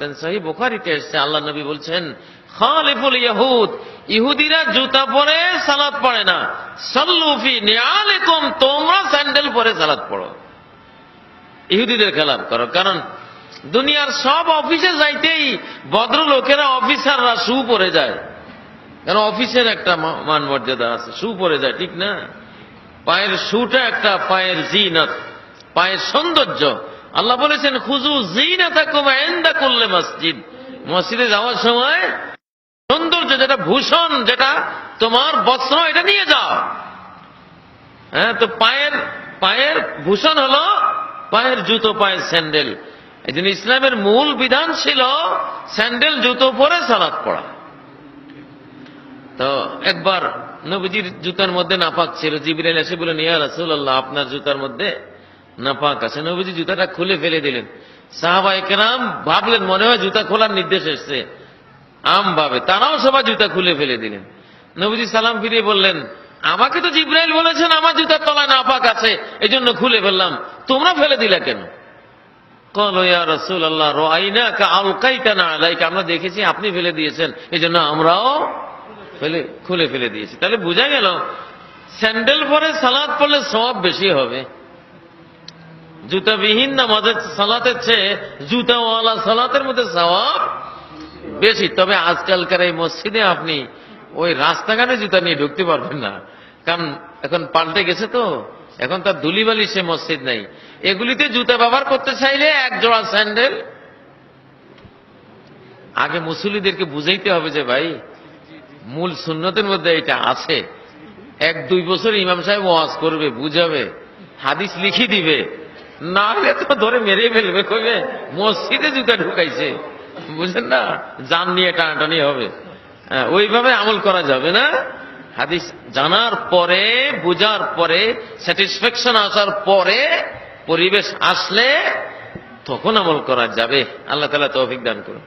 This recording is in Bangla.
সহি বোখারিতে এসছে, আল্লাহ নবী বলছেন, খালিফুল ইহুদ, ইহুদিরা জুতা পরে সালাত পড়ে না। সল্লুফি নিয়ালেকুম, তোমরা স্যান্ডেল পরে সালাত পড়ো। ইহুদিদের খেলাপ করো, কারণ দুনিয়ার সব অফিসে যাইতেই ভদ্র লোকেরা অফিসাররা শু পরে যায়। কারণ অফিসের একটা মান মর্যাদা আছে শু পরে যায়, ঠিক না? পায়ের শুটা একটা, পায়ের জিনত, পায়ের সৌন্দর্য। আল্লাহ বলেছেন, খুজু জিনাতা কুমা এন্দা করলে মসজিদ। মসজিদে যাওয়ার সময় সৌন্দর্য, যেটা ভূষণ, যেটা তোমার বস্ত্র, এটা নিয়ে যাও। হ্যাঁ তো পায়ের পায়ের ভূষণ হলো পায়ের জুতো, পায়ের স্যান্ডেল। এই জন্য ইসলামের মূল বিধান ছিল স্যান্ডেল, জুতো পরে সালাত পড়া তো একবার নবীজির জুতার মধ্যে নাপাক ছিল। জিবিরাইল এসে বলেন ইয়া রাসূলুল্লাহ, আপনার জুতার মধ্যে নাপাক আছে। নবীজি জুতাটা খুলে ফেলে দিলেন। সাহাবা একরাম ভাবলেন, মনে হয় জুতা খোলার নির্দেশ এসছে। আম ভাবে, তারাও সবাই জুতা খুলে ফেলে দিলেন। নবীজি সালাম ফিরিয়ে বললেন, আমাকে তো জিব্রাইল বলেছেন, আমার জুতার তলায় নাপাক আছে এই জন্য খুলে ফেললাম। তোমরা ফেলে দিলা কেন? আমরা দেখেছি আপনি ফেলে দিয়েছেন এই জন্য আমরাও ফেলে, খুলে ফেলে দিয়েছি। তাহলে বোঝা গেল, স্যান্ডেল পরে সালাদ পড়লে সব বেশি হবে। জুতাবিহীন নামাজের সালাতের চেয়ে জুতাওয়ালা সালাতের মধ্যে সওয়াব বেশি। তবে আজকালকার এই মসজিদে আপনি ওই রাস্তাঘাটে জুতা নিয়ে ঢুকতে পারবেন না। কারণ এখন পাল্টে গেছে তো। এখন তার ধুলিবালি সে মসজিদ নাই। এগুলিতে জুতা ব্যবহার করতে চাইলে এক জোড়া স্যান্ডেল। আগে মুসলিদেরকে বুঝাইতে হবে যে ভাই, মূল সুন্নতের মধ্যে এটা আছে। এক দুই বছর ইমাম সাহেব ওয়াজ করবে, বুঝাবে, হাদিস লিখি দিবে। না হলে তো ধরে মেরে ফেলবে কইবে মসজিদে জুতা ঢুকাইছে। বুঝলেন না? জান নিয়ে টানাটানি হবে। হ্যাঁ, ওইভাবে আমল করা যাবে না। হাদিস জানার পরে বুঝার পরে স্যাটিসফ্যাকশন আসার পরে পরিবেশ আসলে তখন আমল করা যাবে। আল্লাহ তালা তো অভিজ্ঞান করুন।